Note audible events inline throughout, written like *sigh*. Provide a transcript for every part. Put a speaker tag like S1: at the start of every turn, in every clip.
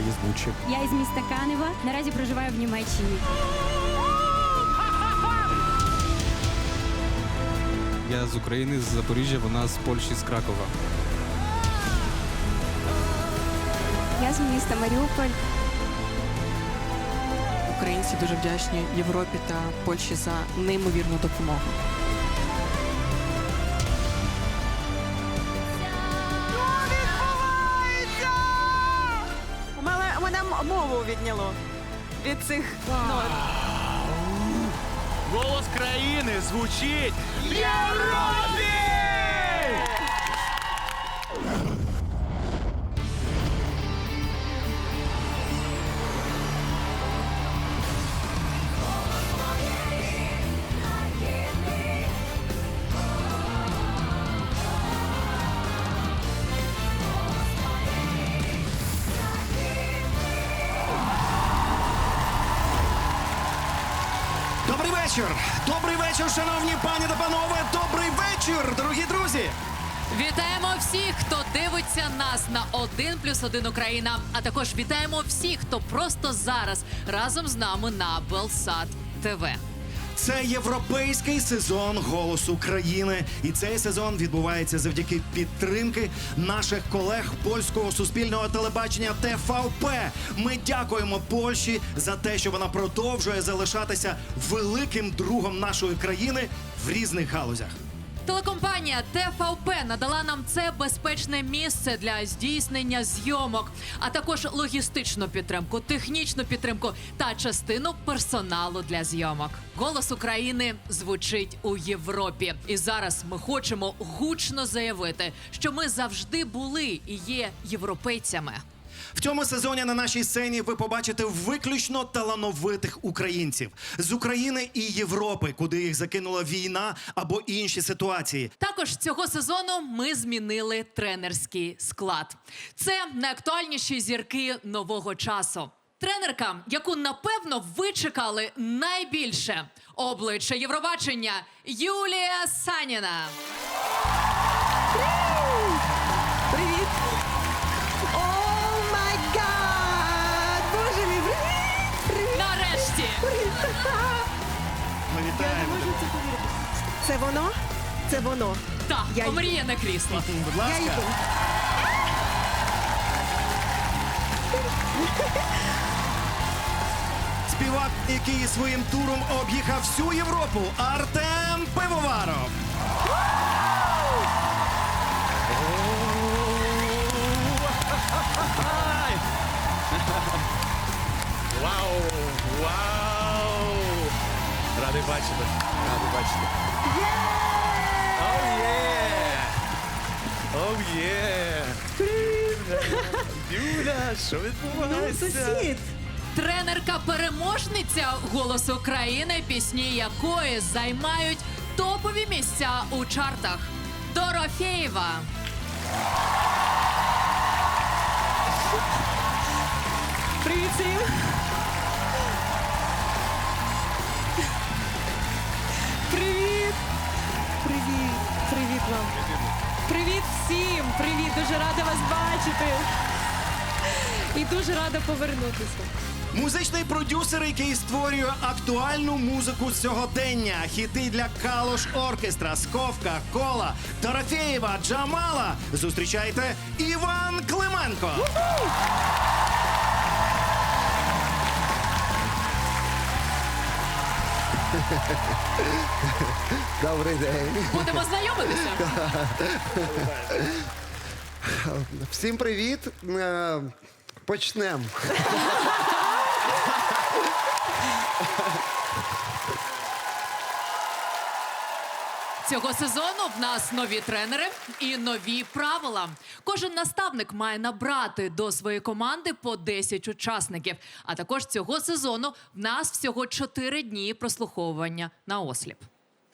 S1: Я із Бучі.
S2: Я із міста Канева. Наразі проживаю в Німеччині.
S1: Я з України, з Запоріжжя, вона з Польщі, з Кракова.
S2: Я з міста Маріуполь.
S3: Українці дуже вдячні Європі та Польщі за неймовірну допомогу.
S4: Мову відняло від цих нот.
S5: Голос країни звучить Європі!
S6: Вечір! Добрий вечір, шановні пані та панове! Добрий вечір, дорогі друзі!
S7: Вітаємо всіх, хто дивиться нас на 1 плюс 1 Україна. А також вітаємо всіх, хто просто зараз разом з нами на Белсат ТВ.
S6: Це європейський сезон голосу країни, і цей сезон відбувається завдяки підтримки наших колег польського суспільного телебачення ТВП. Ми дякуємо Польщі за те, що вона продовжує залишатися великим другом нашої країни в різних галузях.
S7: Телекомпанія ТВП надала нам це безпечне місце для здійснення зйомок, а також логістичну підтримку, технічну підтримку та частину персоналу для зйомок. Голос України звучить у Європі, і зараз ми хочемо гучно заявити, що ми завжди були і є європейцями.
S6: В цьому сезоні на нашій сцені ви побачите виключно талановитих українців з України і Європи, куди їх закинула війна або інші ситуації.
S7: Також цього сезону ми змінили тренерський склад. Це найактуальніші зірки нового часу. Тренерка, яку напевно ви чекали найбільше, обличчя Євробачення Юлія Саніна.
S6: Ми
S4: Я не
S6: вітаємо.
S4: можу це повірити. Це воно? Це воно.
S7: так,
S4: Я-
S7: омріяне крісло.
S6: Будь
S4: Я
S6: ласка.
S4: йду.
S6: Співак, який своїм туром об'їхав всю Європу, Артем Пивоваров.
S5: Радий бачити. Бачити. Оу є! Оу є! Юля, що
S4: Ну,
S5: відбувається?
S4: сусід.
S7: Тренерка-переможниця «Голос України», пісні якої займають топові місця у чартах. Дорофєєва.
S4: Привіт всім. Привіт всім. Привіт. Дуже рада вас бачити. І дуже рада повернутися.
S6: Музичний продюсер, який створює актуальну музику сьогодення. Хіти для Калош Оркестра, Сковка, Кола, Дорофєєва, Джамала. Зустрічайте Іван Клименко. *laughs*
S8: Добрий день.
S7: Будемо знайомитися. *laughs*
S8: Всім привіт. Е, Почнемо. *laughs*
S7: Цього сезону в нас нові тренери і нові правила. Кожен наставник має набрати до своєї команди по 10 учасників. А також цього сезону в нас всього 4 дні прослуховування на осліп.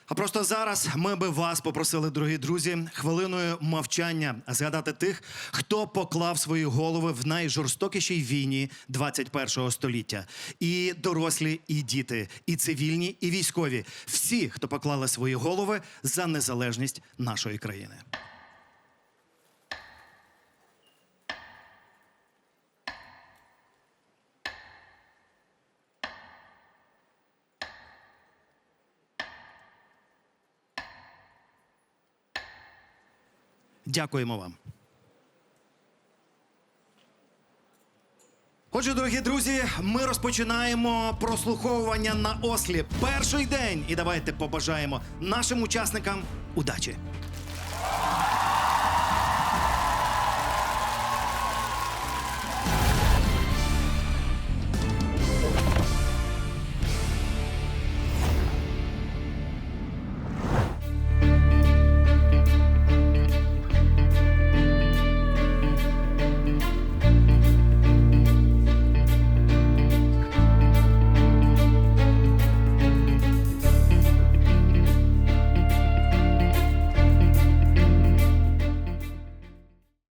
S6: А просто зараз ми би вас попросили, дорогі друзі, хвилиною мовчання згадати тих, хто поклав свої голови в найжорстокішій війні 21-го століття. І дорослі, і діти, і цивільні, і військові. Всі, хто поклали свої голови за незалежність нашої країни. Дякуємо вам. Отже, дорогі друзі, ми розпочинаємо прослуховування на осліп. Перший день. І давайте побажаємо нашим учасникам удачі.